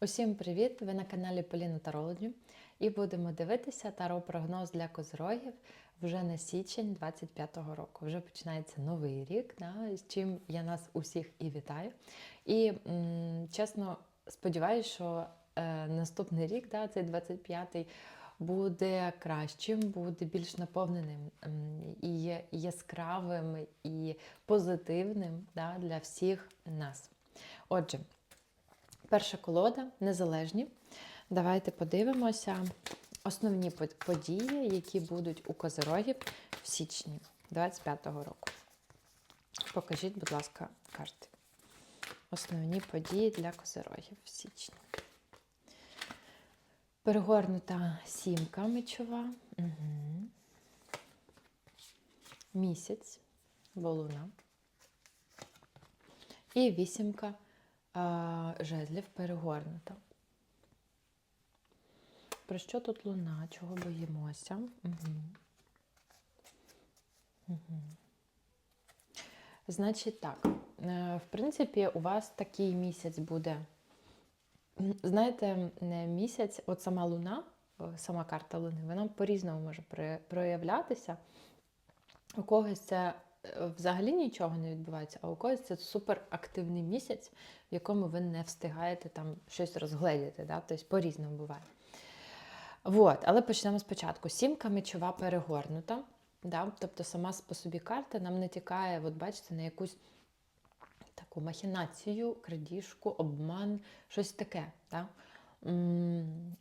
Усім привіт! Ви на каналі Поліна Тарологі і будемо дивитися таро-прогноз для козирогів вже на січень 25-го року. Вже починається новий рік, да, з чим я нас усіх і вітаю. І м, чесно сподіваюся, що е, наступний рік, да, цей 25-й, буде кращим, буде більш наповненим і яскравим і позитивним да, для всіх нас. Отже, Перша колода незалежні. Давайте подивимося основні події, які будуть у козирогів в січні 25-го року. Покажіть, будь ласка, карти. Основні події для козирогів в січні. Перегорнута сімка мечова. Угу. Місяць, волуна. І вісімка жезлів перегорнута. Про що тут луна? Чого боїмося? Угу. Угу. Значить так, е, в принципі, у вас такий місяць буде. Знаєте, не місяць, от сама луна, е, сама карта луни, вона по-різному може проявлятися. У когось це е, взагалі нічого не відбувається, а у когось це суперактивний місяць, в якому ви не встигаєте там щось розгледіти. Да? Тобто по-різному буває. Вот. Але почнемо спочатку. Сімка мечова перегорнута. Да? Тобто сама по собі карта нам не тікає, от бачите, на якусь таку махінацію, крадіжку, обман, щось таке. Да?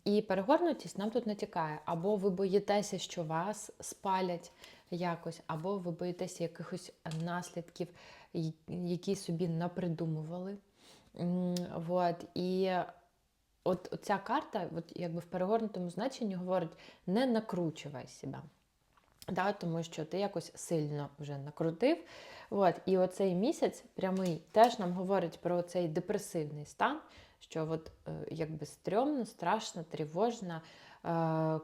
І перегорнутість нам тут не тікає. Або ви боїтеся, що вас спалять якось, або ви боїтеся якихось наслідків, які собі напридумували. М, Вот. І от ця карта, от якби в перегорнутому значенні говорить: не накручувай себе. Да, тому що ти якось сильно вже накрутив. От, і оцей місяць прямий теж нам говорить про цей депресивний стан, що от, е, якби стрьомно, страшно, тривожно,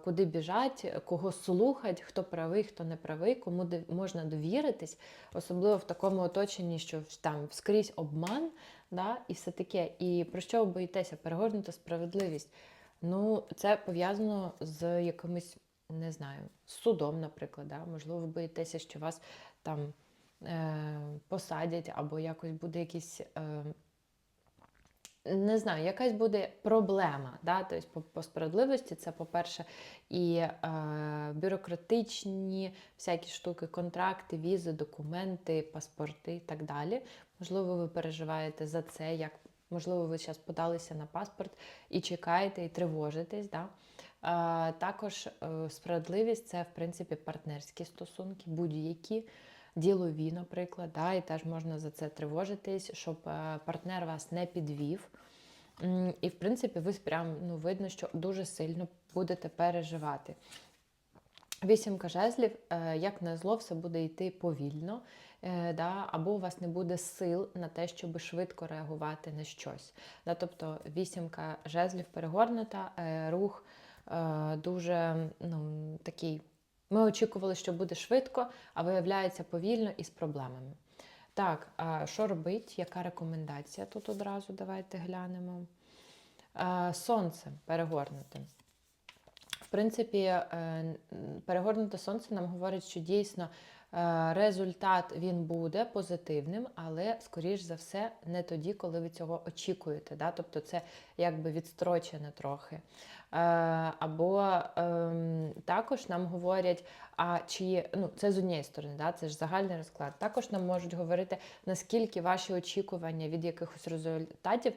куди біжать, кого слухать, хто правий, хто не правий, кому можна довіритись, особливо в такому оточенні, що там скрізь обман, да, і все таке. І про що ви боїтеся? Перегорнута справедливість. Ну, це пов'язано з якимось, не знаю, судом, наприклад. Да? Можливо, ви боїтеся, що вас там е, посадять, або якось буде якийсь. Е, не знаю, якась буде проблема. Да? Тобто, по, по справедливості це, по-перше, і е, бюрократичні всякі штуки, контракти, візи, документи, паспорти і так далі. Можливо, ви переживаєте за це, як можливо, ви зараз подалися на паспорт і чекаєте, і тривожитесь. Да? Е, також е, справедливість це, в принципі, партнерські стосунки, будь-які. Ділові, наприклад, да, і теж можна за це тривожитись, щоб е, партнер вас не підвів. І, в принципі, ви прям ну, видно, що дуже сильно будете переживати. Вісімка жезлів, е, як на зло, все буде йти повільно, е, да, або у вас не буде сил на те, щоб швидко реагувати на щось. Да, тобто вісімка жезлів перегорнута, рух дуже ну, такий. Ми очікували, що буде швидко, а виявляється повільно і з проблемами. Так, а що робить? Яка рекомендація тут одразу? Давайте глянемо. Сонце перегорнуте. В принципі, е, перегорнуте сонце нам говорить, що дійсно результат він буде позитивним, але, скоріш за все, не тоді, коли ви цього очікуєте. Да? Тобто це якби відстрочене трохи. Е, Або ем, також нам говорять, а чи ну це з однієї сторони, да? це ж загальний розклад. Також нам можуть говорити, наскільки ваші очікування від якихось результатів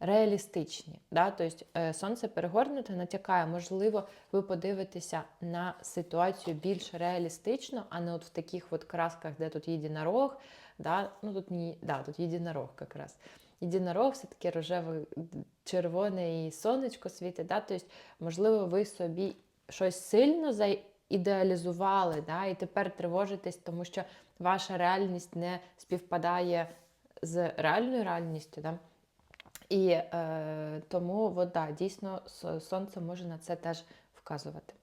реалістичні. Да? Тобто е, сонце перегорнуте натякає, можливо, ви подивитеся на ситуацію більш реалістично, а не от в таких от красках, де тут єдинорог, да? ну тут не да, тут єдинорог якраз. Єдинорог все таки рожеве, червоне і сонечко світить. Да? Тобто, можливо, ви собі щось сильно заідеалізували, да? і тепер тривожитесь, тому що ваша реальність не співпадає з реальною реальністю. Да? І е, тому от, да, дійсно сонце може на це теж вказувати.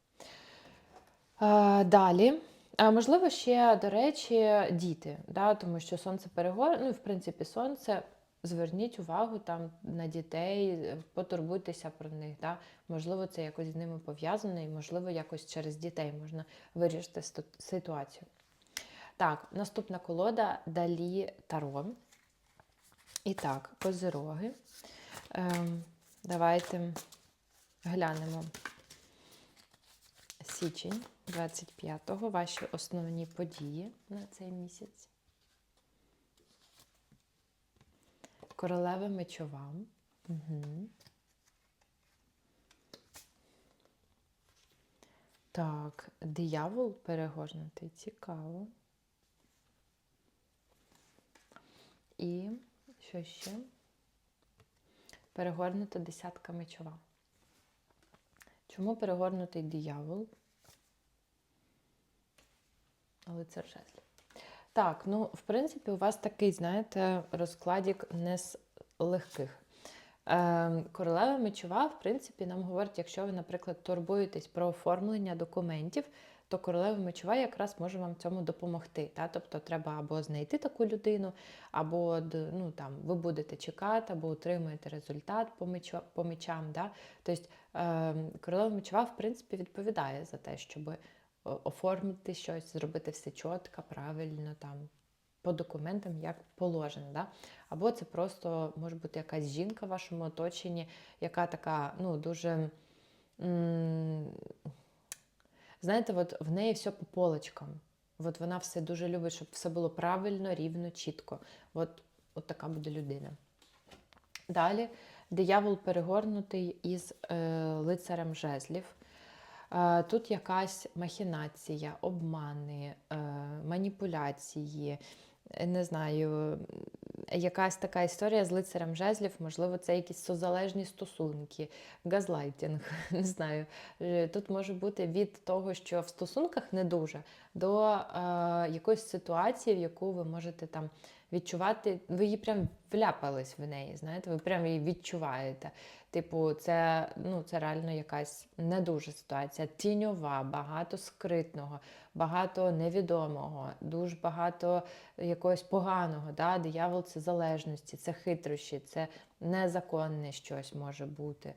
Е, далі. Можливо, ще, до речі, діти, да, тому що сонце перегор... ну, в принципі, сонце зверніть увагу там на дітей, потурбуйтеся про них. Да? Можливо, це якось з ними пов'язано, і можливо, якось через дітей можна вирішити ситуацію. Так, наступна колода Далі Таро. І так, козироги. Ем, давайте глянемо січень 25-го, ваші основні події на цей місяць. Королева мечова. Угу. Так, диявол перегорнутий, цікаво. І що ще? Перегорнута десятка мечова. Чому перегорнутий диявол? Лицар жезлів. Так, ну, в принципі, у вас такий, знаєте, розкладік не з легких. Е, королева мечова, в принципі, нам говорить, якщо ви, наприклад, турбуєтесь про оформлення документів, то королева мечова якраз може вам цьому допомогти. Та? Тобто треба або знайти таку людину, або ну, там, ви будете чекати, або отримаєте результат по, мечо, по мечам. Да? Тобто е, королева мечова, в принципі, відповідає за те, щоб оформити щось, зробити все чітко, правильно, там, по документам, як положено. Да? Або це просто може бути якась жінка в вашому оточенні, яка така, ну, дуже. Знаєте, от в неї все по полочкам. От вона все дуже любить, щоб все було правильно, рівно, чітко. От, от така буде людина. Далі диявол перегорнутий із е, лицарем жезлів. Е, Тут якась махінація, обмани, е, маніпуляції, не знаю, якась така історія з лицарем жезлів, можливо, це якісь созалежні стосунки, газлайтінг, не знаю. Е, Тут може бути від того, що в стосунках не дуже, до е, якоїсь ситуації, в яку ви можете там відчувати, ви її прям вляпались в неї, знаєте, ви прям її відчуваєте. Типу, це, ну, це реально якась не дуже ситуація. Тіньова, багато скритного, багато невідомого, дуже багато якогось поганого. Да? Диявол це залежності, це хитрощі, це незаконне щось може бути.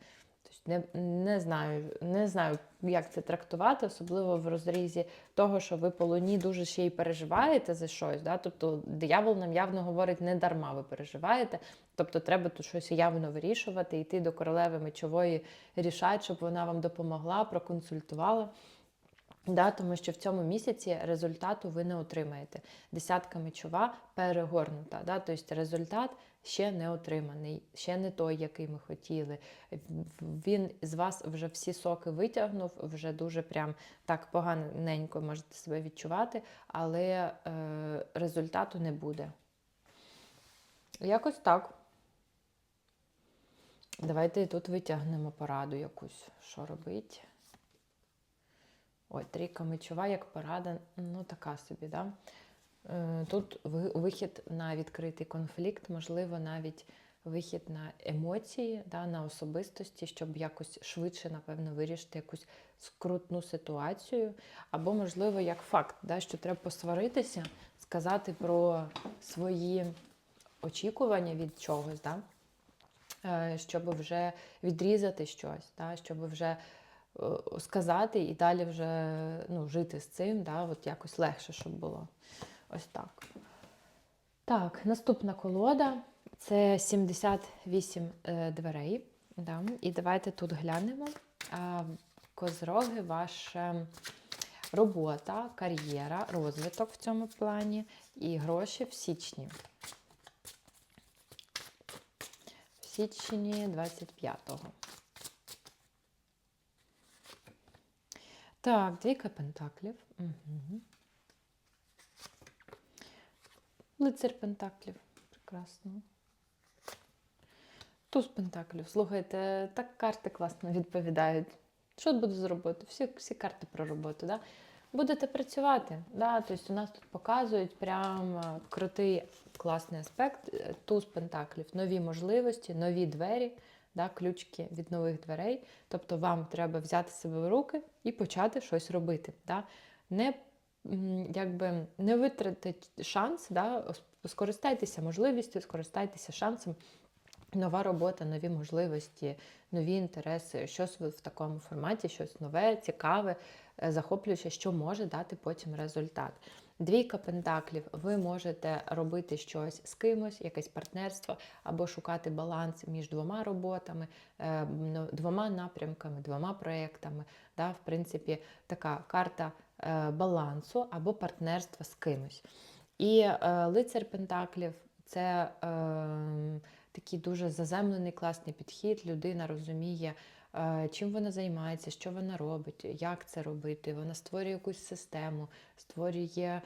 Тобто не, не, знаю, не знаю, як це трактувати, особливо в розрізі того, що ви по луні дуже ще й переживаєте за щось. Да? Тобто диявол нам явно говорить, не дарма ви переживаєте. Тобто треба тут щось явно вирішувати, йти до королеви мечової, рішати, щоб вона вам допомогла, проконсультувала. Да, тому що в цьому місяці результату ви не отримаєте. Десятка мечова перегорнута. Да, тобто результат ще не отриманий, ще не той, який ми хотіли. Він з вас вже всі соки витягнув, вже дуже прям так поганенько можете себе відчувати, але е, результату не буде. Якось так. Давайте тут витягнемо пораду якусь, що робить. Ой, трійка мечова, як порада, ну така собі, да? Е, Тут вихід на відкритий конфлікт, можливо, навіть вихід на емоції, да, на особистості, щоб якось швидше, напевно, вирішити якусь скрутну ситуацію. Або, можливо, як факт, да, що треба посваритися, сказати про свої очікування від чогось, да? е, щоб вже відрізати щось, да? щоб вже сказати і далі вже ну, жити з цим, да? От якось легше, щоб було. Ось так. Так, наступна колода це 78 е, дверей. Да? І давайте тут глянемо. Козроги, ваша робота, кар'єра, розвиток в цьому плані і гроші в січні. В січні 25-го. Так, двійка пентаклів. Угу. Лицар пентаклів. Прекрасно. Туз пентаклів. Слухайте, так карти класно відповідають. Що буду зробити? Всі, всі карти про роботу. Да? Будете працювати. Да? Тобто у нас тут показують прям е, крутий класний аспект. Е, Туз пентаклів, нові можливості, нові двері, да? ключки від нових дверей. Тобто вам треба взяти себе в руки і почати щось робити. Да? Не якби не витратити шанс, да, скористайтеся можливістю, скористайтеся шансом. Нова робота, нові можливості, нові інтереси, щось в такому форматі, щось нове, цікаве, е, захоплююче, що може дати потім результат. Двійка пентаклів, ви можете робити щось з кимось, якесь партнерство, або шукати баланс між двома роботами, е, ну, двома напрямками, двома проєктами. Да, в принципі, така карта е, балансу або партнерства з кимось. І лицар Пентаклів це е, такий дуже заземлений, класний підхід. Людина розуміє, е, чим вона займається, що вона робить, як це робити. Вона створює якусь систему, створює, е,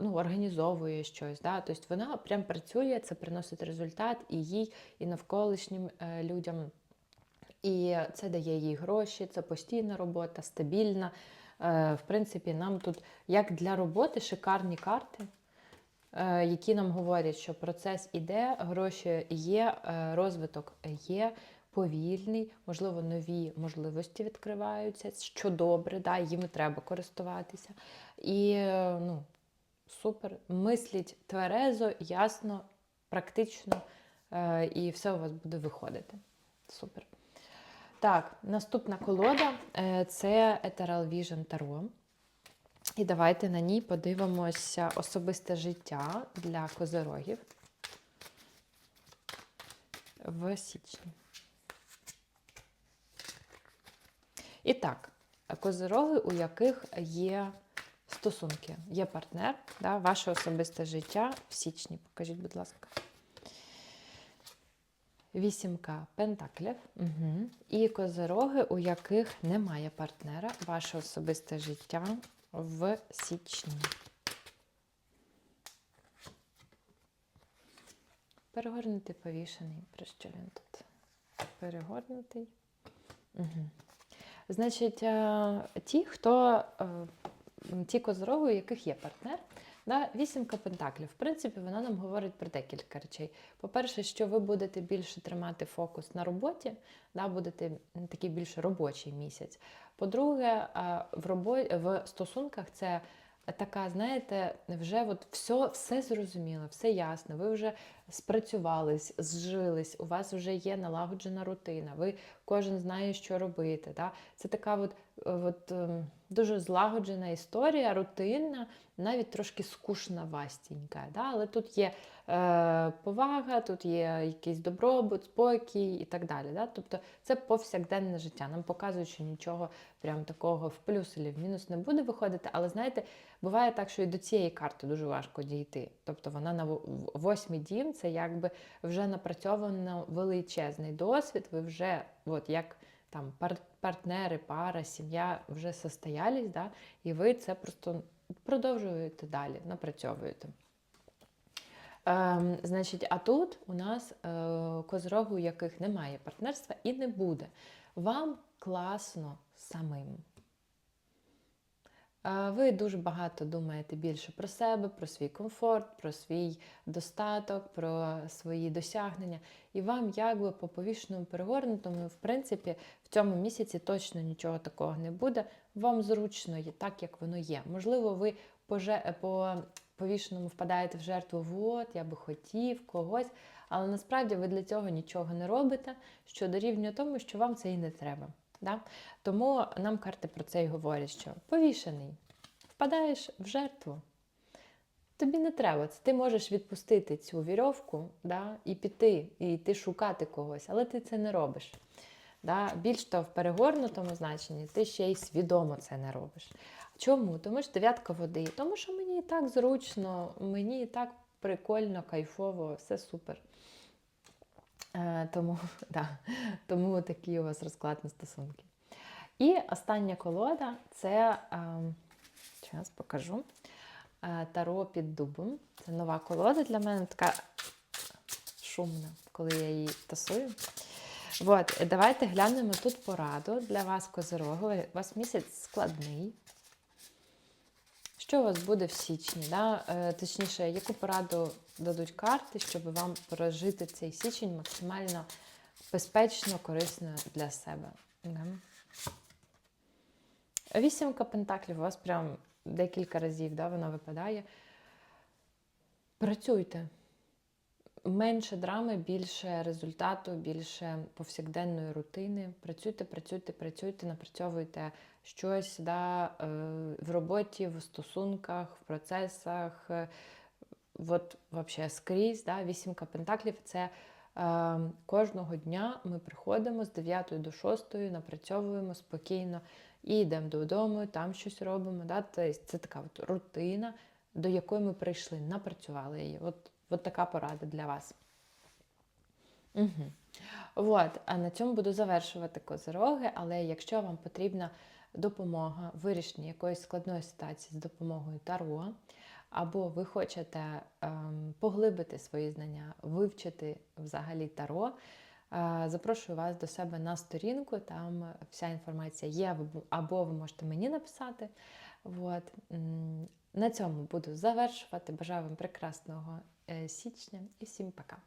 ну, організовує щось. Да? Тобто вона прям працює, це приносить результат і їй, і навколишнім е, людям. І це дає їй гроші, це постійна робота, стабільна. В принципі, нам тут, як для роботи, шикарні карти, які нам говорять, що процес іде, гроші є, е, розвиток є, повільний, можливо, нові можливості відкриваються, що добре, да, їми треба користуватися. І е, ну, супер, мисліть тверезо, ясно, практично, е, і все у вас буде виходити. Супер. Так, наступна колода е, це Ethereal Vision Tarot. І давайте на ній подивимося особисте життя для козирогів в січні. І так, козироги, у яких є стосунки, є партнер, да, ваше особисте життя в січні. Покажіть, будь ласка. Вісімка пентаклів угу. і козироги, у яких немає партнера, ваше особисте життя в січні. Перегорнутий повішений. Про що він тут? Перегорнутий. Угу. Значить, е, ті, хто е, ті козороги, у яких є партнер, да, вісімка пентаклів. В принципі, вона нам говорить про декілька речей. По-перше, що ви будете більше тримати фокус на роботі, да, будете такий більш робочий місяць. По-друге, е, в, робо... в стосунках це така, знаєте, вже от все, все зрозуміло, все ясно. Ви вже спрацювались, зжились, у вас вже є налагоджена рутина, ви кожен знає, що робити. Да? Це така от, е, от, ем, дуже злагоджена історія, рутинна, навіть трошки скучна вастінька. Да? Але тут є е, повага, тут є якийсь добробут, спокій і так далі. Да? Тобто це повсякденне життя. Нам показують, що нічого прям такого в плюс і в мінус не буде виходити. Але знаєте, буває так, що і до цієї карти дуже важко дійти. Тобто вона на во- восьмий дім, це якби вже напрацьовано величезний досвід. Ви вже, от як там партнери, пара, сім'я вже состоялись, да? і ви це просто продовжуєте далі, напрацьовуєте. Ем, значить, а тут у нас е, козроги, у яких немає партнерства і не буде. Вам класно самим. Ви дуже багато думаєте більше про себе, про свій комфорт, про свій достаток, про свої досягнення. І вам, якби по повішеному перегорнутому, в принципі, в цьому місяці точно нічого такого не буде. Вам зручно є так, як воно є. Можливо, ви по повішеному впадаєте в жертву, от, я би хотів когось, але насправді ви для цього нічого не робите, що дорівнює тому, що вам це і не треба. Да? Тому нам карти про це і говорять, що повішений, впадаєш в жертву. Тобі не треба. Це ти можеш відпустити цю вірьовку да, і піти, і йти шукати когось, але ти це не робиш. Да? Більш того, в перегорнутому значенні ти ще й свідомо це не робиш. Чому? Тому що дев'ятка води. Тому що мені і так зручно, мені і так прикольно, кайфово, все супер. Е, тому, да, тому такий у вас розклад на стосунки. І остання колода це, зараз покажу, е, Таро під дубом. Це нова колода для мене, така шумна, коли я її тасую. От, давайте глянемо тут пораду для вас, Козироги. У вас місяць складний. Що у вас буде в січні? Да? Е, Точніше, яку пораду дадуть карти, щоб вам прожити цей січень максимально безпечно, корисно для себе? Да. Вісімка пентаклів у вас прям декілька разів да, вона випадає. Працюйте. Менше драми, більше результату, більше повсякденної рутини. Працюйте, працюйте, працюйте, напрацьовуйте щось да, е, в роботі, в стосунках, в процесах. е, От взагалі скрізь, да, вісімка пентаклів це е, кожного дня ми приходимо з 9 до 6, напрацьовуємо спокійно і йдемо додому, там щось робимо. Да? Тобто це така от рутина, до якої ми прийшли, напрацювали її. От, от така порада для вас. Угу. От, а на цьому буду завершувати козироги, але якщо вам потрібна допомога в вирішенні якоїсь складної ситуації з допомогою Таро, або ви хочете ем, поглибити свої знання, вивчити взагалі Таро, е, запрошую вас до себе на сторінку, там вся інформація є, або- ви можете мені написати. От. На цьому буду завершувати. Бажаю вам прекрасного січня і всім пока.